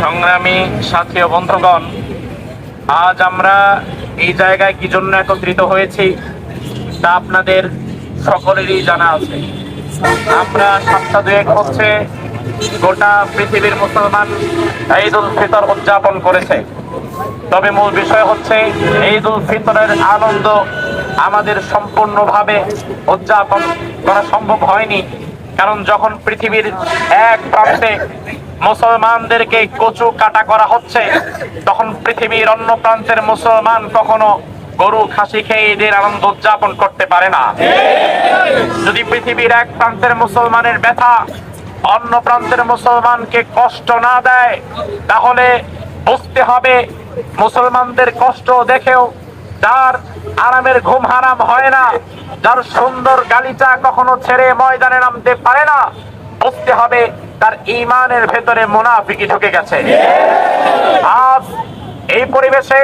সংগ্রামী সাথী বন্ধুগণ, আজ আমরা এই জায়গায় কি জন্য একত্রিত হয়েছি তা আপনাদের সকলেরই জানা আছে। আমরা সপ্তাহ দুয়েক হচ্ছে গোটা পৃথিবীর মুসলমান ঈদ উল ফিতর উদযাপন করেছে। তবে মূল বিষয় হচ্ছে ঈদ উল ফিতরের আনন্দ আমাদের সম্পূর্ণভাবে উদযাপন করা সম্ভব হয়নি। কারণ যখন পৃথিবীর এক প্রান্তে মুসলমানদেরকে কচু কাটা করা হচ্ছে, তখন পৃথিবীর অন্য প্রান্তের মুসলমান কখনো গরু, খাসি খেয়ে ঈদের আনন্দ উদযাপন করতে পারে না। যদি পৃথিবীর এক প্রান্তের মুসলমানের ব্যথা অন্য প্রান্তের মুসলমানকে কষ্ট না দেয়, তাহলে বুঝতে হবে মুসলমানদের কষ্ট দেখেও যার আরামের ঘুম হারাম হয় না, যার সুন্দর গালিচা কখনো ছেড়ে ময়দানে নামতে পারে না, বুঝতে হবে তার ইমানের ভেতরে মুনাফিকি ঢুকে গেছে। আজ এই পরিবেশে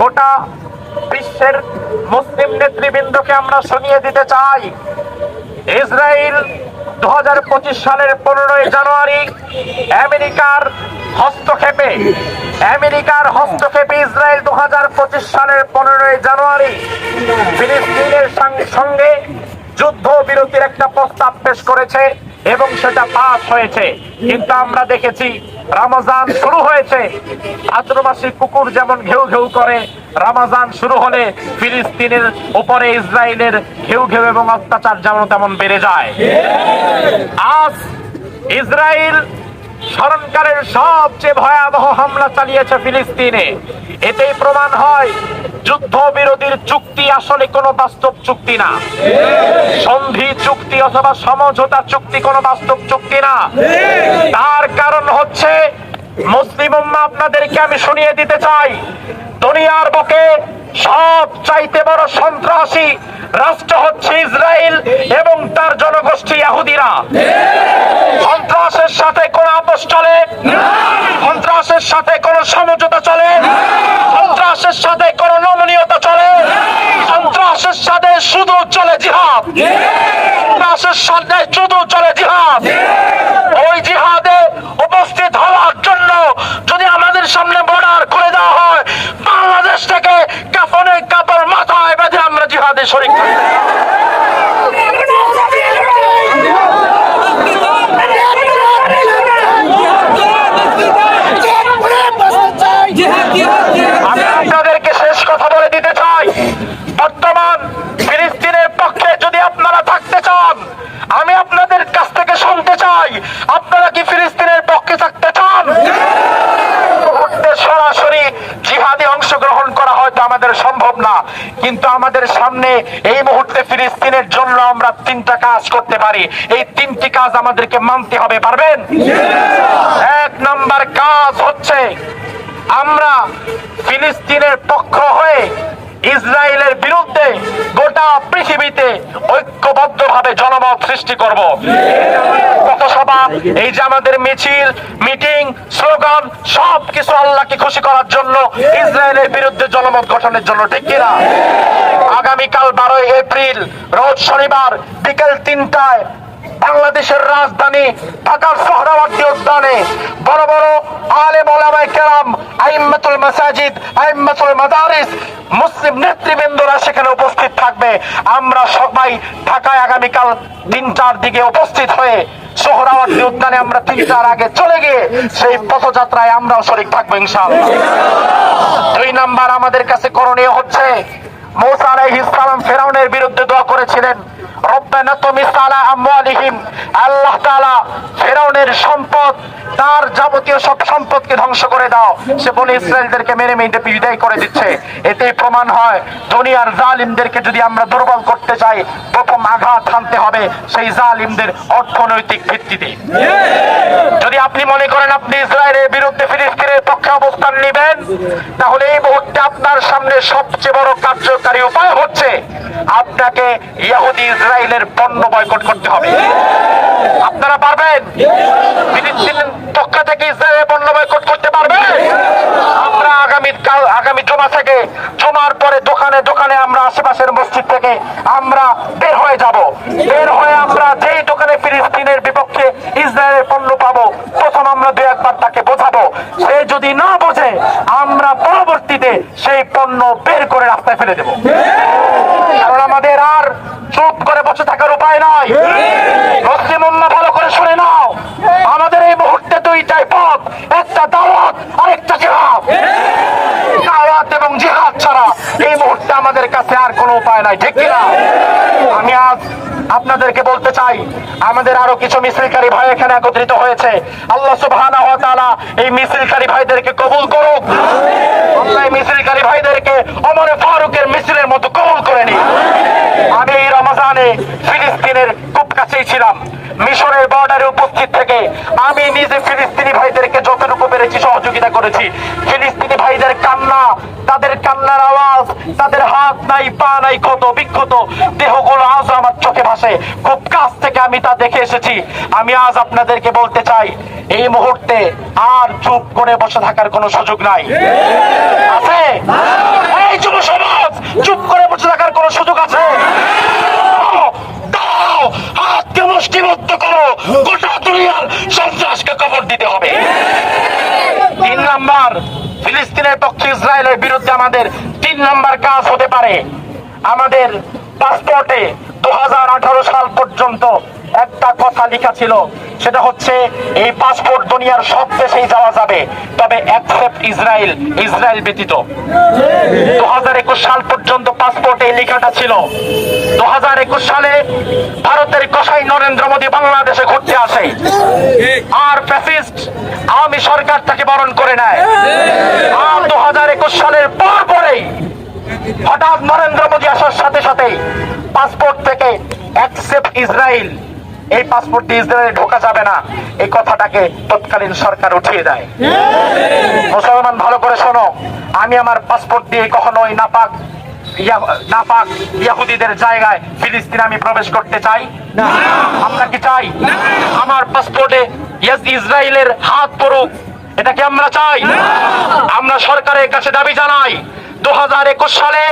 গোটা বিশ্বের মুসলিম নেতৃবৃন্দকে আমরা শুনিয়ে দিতে চাই। ইসরায়েল দু সালের পনেরোই জানুয়ারি আমেরিকার হস্তক্ষেপে আমেরিকার হস্তক্ষেপে ইসরায়েল দু সালের পনেরোই জানুয়ারি ফিলিস্তিনের সঙ্গ- যুদ্ধ বিরতির একটা প্রস্তাব পেশ করেছে এবং সেটা পাস হয়েছে। কিন্তু আমরা দেখেছি, রামাজান শুরু হয়েছে। ভাদ্রমাসী কুকুর যেমন ঘেউ ঘেউ করে রামাজান শুরু হলে ফিলিস্তিনের উপরে ইসরায়েলের ঘেউ ঘেউ এবং অত্যাচার যেমন তেমন বেড়ে যায়। আজ ইসরায়েল স্মরণকালের সবচেয়ে ভয়াবহ হামলা চালিয়েছে ফিলিস্তিনে। এতেই প্রমাণ হয় যুদ্ধ বিরোধীর চুক্তি আসলে কোনো বাস্তব চুক্তি না। সন্ধি চুক্তি অথবা সমঝোতা চুক্তি কোনো বাস্তব চুক্তি না। তার কারণ হচ্ছে মুসলিম আপনাদেরকে আমি শুনিয়ে দিতে চাই, দুনিয়ার বুকে সব চাইতে বড় সন্ত্রাসী রাষ্ট্র হচ্ছে ইসরায়েল এবং তার জনগোষ্ঠী ইহুদিরা। সন্ত্রাসের সাথে কোন আপোষ চলে? সন্ত্রাসের সাথে কোন সমঝোতা চলে? সন্ত্রাসের সাথে কোন নমনীয়তা চলে? সন্ত্রাসের সাথে শুধু চলে জিহাদ? সন্ত্রাসের সাথে শুধু চলে জিহাদ ওই জিহাদে উপস্থিত হওয়ার জন্য যদি আমাদের সামনে বর্ডার করে দেওয়া হয়। বাংলাদেশ থেকে কাফনে কাপড় মাথায় বেঁধে আমরা জিহাদে শরীর থাকতে আমি আপনাদেরকে শেষ কথা বলে দিতে চাই বর্তমান ফিলিস্তিনের পক্ষে যদি আপনারা থাকতে চান আমি আপনাদের কাছ থেকে শুনতে চাই আপনারা কি ফিলিস্তিনের পক্ষে থাকতে চান মুহূর্তে সরাসরি জিহাদে অংশগ্রহণ করা হয়তো আমাদের সম্ভব না। কিন্তু আমাদের সামনে এই মুহূর্তে ফিলিস্তিনের জন্য আমরা তিনটা কাজ করতে পারি। এই তিনটি কাজ আমাদেরকে মানতে হবে, পারবেন? এক নাম্বার কাজ হচ্ছে আমরা ফিলিস্তিনের পক্ষ হয়ে ইসরায়েলের বিরুদ্ধে গোটা পৃথিবীতে ঐক্যবদ্ধভাবে জনমত সৃষ্টি করব। পথসভা এই যে আমাদের মিছিল, মিটিং, স্লোগান সব কিছু আল্লাহকে খুশি করার জন্য, ইসরায়েলের বিরুদ্ধে জনমত গঠনের জন্য, ঠিক কিনা? আগামীকাল বারোই এপ্রিল, রোজ শনিবার, বিকেল তিনটায়, বাংলাদেশের রাজধানী ঢাকার সোহরাওয়ার্দী উদ্যানে বড় বড় আলেম ওলামায়ে কেরাম, আইম্মাতুল মাসাজিদ, আইম্মাতুল মাদারিস, মুসলিম নেতৃবৃন্দরা সেখানে উপস্থিত থাকবে। আমরা সবাই ঢাকায় আগামীকাল তিনটার দিকে উপস্থিত হয়ে সোহরাওয়ার্দী উদ্যানে আমরা তিনটার আগে চলে গিয়ে সেই পথযাত্রায় আমরাও শরীক থাকব ইনশাআল্লাহ। দুই নাম্বার আমাদের কাছে করণীয় হচ্ছে, মৌসা আলাইহিস সালাম ফেরাউনের বিরুদ্ধে দোয়া করেছিলেন, রব্বানা তুমিস আলা আমওয়ালিহিম, আল্লাহ তাআলা ফেরাউনের সম্পদ তার যাবতীয় সব সম্পদকে ধ্বংস করে দাও। সে বলে, ইসরায়েলদেরকে মেরে মেরে বিদায় করে দিচ্ছে। এতেই প্রমাণ হয়, দুনিয়ার জালিমদেরকে যদি আমরা দুর্বল করতে চাই, প্রথম আঘাত হানতে হবে সেই জালিমদের অর্থনৈতিক ভিত্তিতে। যদি আপনি মনে করেন আপনি ইসরায়েলের বিরুদ্ধে ফিলিস্তিনের পক্ষে অবস্থান নেবেন, তাহলে এই মুহূর্তে আপনার সামনে সবচেয়ে বড় কার্যকারী উপায় হচ্ছে আপনাকে ইহুদি ইসরায়েলের পণ্য বয়কট করতে হবে। আপনারা পারবেন ফিলিস্তিনের পক্ষ থেকে ইসরায়েলের পণ্য বয়কট করতে পারবেন আমরা আগামী কাল আগামী জমা থেকে জমার পরে দোকানে দোকানে আমরা আশেপাশের মসজিদ থেকে আমরা বের হয়ে যাব। বের হয়ে আমরা যেই দোকানে ফিলিস্তিনের বিপক্ষে ইসরায়েলের পণ্য পাবো প্রথম আমরা দু একবার তাকে বোঝাবো। সে যদি না বোঝে, আমরা পরবর্তীতে সেই পণ্য বের করে রাস্তায় ফেলে দেবো। কারণ আমাদের আর চুপ করে বসে থাকার উপায় নাই। মুসলিম ভালো করে শুনে নাও। আমাদের এই মুহূর্তে দুইটাই পথ, একটা দাওয়াত আর একটা জিহাদ দাওয়াত এবং জিহাদ ছাড়া এই আমাদের কাছে আর কোনো উপায় নাই, ঠিক কিনা? আমি আজ আপনাদেরকে বলতে চাই, আমাদের আরও কিছু মিছিলকারী ভাই এখানে একত্রিত হয়েছে। আল্লাহ সুবহানাহু ওয়া তাআলা এই মিছিলকারী ভাইদেরকে কবুল করুক। আল্লাহ এই মিছিলকারী ভাইদেরকে ওমরে ফারুকের মিছিলের মতো কবুল করে নিন আমি এই রমজানে ফিলিস্তিনের খুব কাছেই ছিলাম। মিশরের বর্ডারে উপস্থিত থেকে আমি নিজে ফিলিস্তিনি ভাইদেরকে যতটুকু পেরেছি সহযোগিতা করেছি। ফিলিস্তিনি ভাইদের কান্না, তাদের কান্নার আওয়াজ তাদের হাত নাই, পা নাই ক্ষত বিক্ষত, দেহগুলো আজ আমার চোখে ভাসে। খুব কাছ থেকে আমি তা দেখে এসেছি। আমি আজ আপনাদেরকে বলতে চাই, এই মুহূর্তে আর চুপ করে বসে থাকার কোনো সুযোগ নাই। আছে? এই যুব সমাজ, চুপ করে বসে থাকার কোনো সুযোগ আছে? হাতকে মুষ্টিবদ্ধ করো। গোটা দুনিয়ার সন্ত্রাসকে কবর দিতে হবে। তিন নাম্বার, ফিলিস্তিনের পক্ষে ইসরায়েলের বিরুদ্ধে আমাদের তিন নাম্বার কাজ হতে পারে। আমাদের পাসপোর্টে দুহাজার আঠারো সাল পর্যন্ত একটা কথা লেখা ছিল, সেটা হচ্ছে, এই পাসপোর্ট দুনিয়ার সব দেশেই যাওয়া যাবে, তবে অ্যাকসেপ্ট ইসরায়েল ইসরায়েল ব্যতীত। দু হাজার একুশ সাল পর্যন্ত পাসপোর্টে এই লেখাটা ছিল। দু হাজার একুশ সালে ভারতের কসাই নরেন্দ্র মোদী বাংলাদেশে ঘুরতে আসে। আর ফ্যাসিস্ট আওয়ামী সরকার তাকে বরণ করে নেয়। হাজার একুশ সালের পর পরেই হঠাৎ নরেন্দ্র মোদী আসার সাথে সাথে পাসপোর্ট থেকে অ্যাকসেপ্ট ইসরায়েল এই পাসপোর্ট দিয়ে ইসরায়েলে ঢোকা যাবে না। এই কথাটাকে তৎকালীন সরকার উঠিয়ে দেয়। মুসলমান ভালো করে শোনো আমি আমার পাসপোর্ট দিয়ে কখনোই নাপাক নাপাক ইয়াহুদিদের জায়গায় ফিলিস্তিন আমি প্রবেশ করতে চাই। আমরা কি চাই? আমার পাসপোর্টে ইসরায়েলের হাত পড়ুক। এটা কি আমরা চাই। আমরা সরকারের কাছে দাবি জানাই দু হাজার একুশ সালে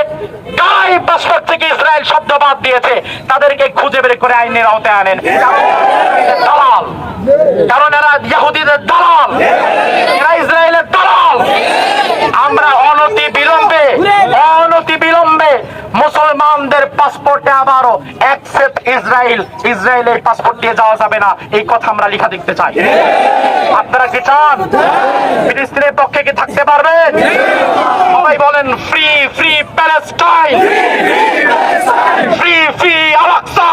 গায়ে পাসপোর্ট থেকে ইসরায়েল শব্দ বাদ দিয়েছে। তাদেরকে খুঁজে বের করে আইনের আওতায় আনেন। দালাল। কারণ এরা ইয়াহুদিদের দালাল। এরা ইসরায়েলের দালাল। আমরা অনতি বিলম্বে অনতি বিলম্বে মুসলমানদের পাসপোর্টে আবারও অ্যাকসেপ্ট ইসরায়েল ইসরায়েলের পাসপোর্ট দিয়ে যাওয়া যাবে না। এই কথা আমরা লেখা দেখতে চাই। আপনারা কি চান ফিলিস্তিনের পক্ষে কি থাকতে পারবেন সবাই বলেন free free Palestine free free Al Aqsa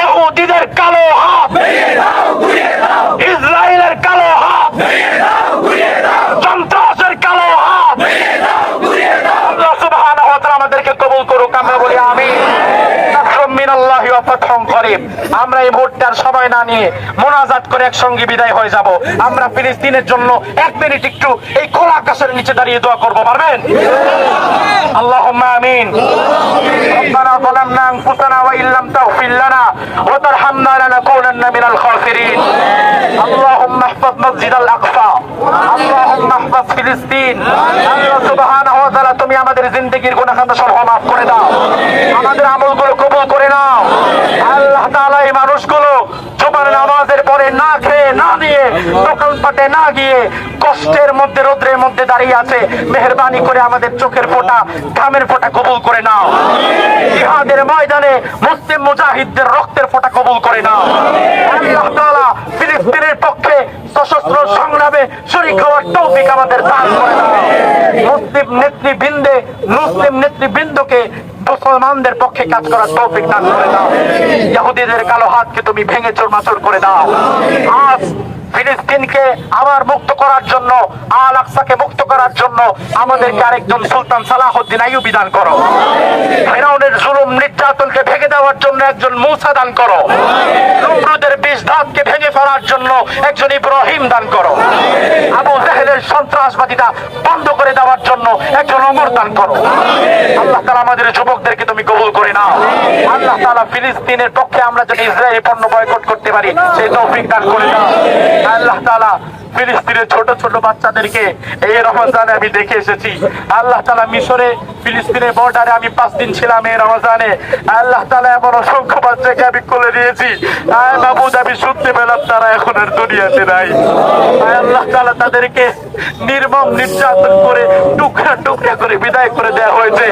ইহুদিদের কালো হাত ইসরায়েলের কালো হাত সন্ত্রাসের কালো হাত আল্লাহ সুবহানাহু ওয়া তাআলা আমাদেরকে কবুল করুক আমরা বলি আমিন নাসরুম মিনাল্লাহি ওয়া ফাতহুম করিব আমরা এই মুহূর্তে আর সময় না নিয়ে মোনাজাত করে একসঙ্গে বিদায় হয়ে যাব আমরা ফিলিস্তিনের জন্য এক মিনিট একটু এই খোলা আকাশের নিচে দাঁড়িয়ে দোয়া করব পারবেন আল্লাহুম্মা আমিন ربنا ظلمنا انفسنا وان لم تغفر لنا وترحمنا لنكونن من الخاسرين اللهم احفظ مسجد الاقصى اللهم احفظ ফিলিস্তিন আল্লাহ সুবহানাহু ওয়া তাআলা তুমি আমাদের জিন্দেগীর গুনাহ খাতা সব মাফ করে দাও আমাদের আমলগুলো কবুল করে নাও আল্লাহ তাআলা এই মানুষগুলো জুমার নামাজের পরে না খেয়ে, না দিয়ে দোকানপাটে না গিয়ে কষ্টের মধ্যে, রোদ্রের মধ্যে দাঁড়িয়ে আছে। মেহরবানি করে আমাদের চোখের ফোঁটা, ঘামের ফোঁটা কবুল করে নাও। জিহাদের ময়দানে মুসলিম মুজাহিদদের রক্তের ফোঁটা কবুল করে নাও। আল্লাহ তাআলা ফিলিস্তিনের পক্ষে সশস্ত্র সংগ্রামে শরীক হওয়ার তৌফিক আমাদের দান করে দাও মুসলিম নেতৃবৃন্দে, মুসলিম নেতৃবৃন্দকে মুসলমানদের পক্ষে কাজ করার তৌফিক দান করে দাও। ইহুদিদের কালো হাতকে তুমি ভেঙে চোরমাচোর করে দাও। আজ ফিলিস্তিনকে আবার মুক্ত করার জন্য, আল আকসাকে মুক্ত করার জন্য আমাদেরকে আরেকজন সুলতান সালাহুদ্দিন আইয়ুবি দান করো। ফেরাউনের জুলুম নির্যাতনকে ভেঙে দেওয়ার জন্য একজন মুসা দান করো। নমরুদের বিষ দাঁতকে ভেঙে ফেলার জন্য একজন ইব্রাহিম দান করো। আবু জাহেলের সন্ত্রাসবাদিতা বন্ধ করে দেওয়ার জন্য একজন অমর দান করো। আল্লাহ তালা আমাদের যুবকদেরকে তুমি কবুল করে নাও। আল্লাহ তালা ফিলিস্তিনের পক্ষে আমরা যদি ইসরায়েলি পণ্য বয়কট করতে পারি, সেই তৌফিক দান করে দাও। আল্লাহ তালা ফিলিস্তিনের ছোট ছোট বাচ্চাদেরকে এই রমজানে আমি দেখে এসেছি। আল্লাহ তালা মিশরে, ফিলিস্তিনের বর্ডারে আমি পাঁচ দিন ছিলাম এই রমজানে। আল্লাহ তালা এমন অসংখ্য বাচ্চাকে আমি কোলে নিয়েছি। আয় বাবুদ আমি শুনতে পেলাম তারা এখন আর দুনিয়াতে নাই। আল্লাহ তালা তাদেরকে নির্মম নির্যাতন করে টুকরা টুকরা করে বিদায় করে দেওয়া হয়েছে।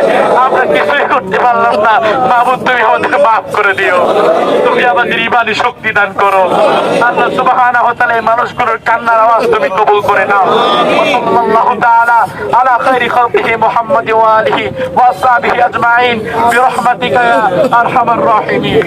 আমরা কিছুই করতে পারলাম না। বাবু তুমি আমাদের মাফ করে দিও। তুমি আমাদের ইমানি শক্তি দান করো। আল্লাহ সুবহানাহু এই মানুষগুলোর কান্নার আওয়াজ তুমি কবুল করে নাও। সাল্লাল্লাহু তাআলা আলা খাইরি খালকিহি মুহাম্মদ ওয়া আলিহি ওয়া আসহাবিহি আজমাইন। বিরহমাতিকা আরহামার রাহিমিন।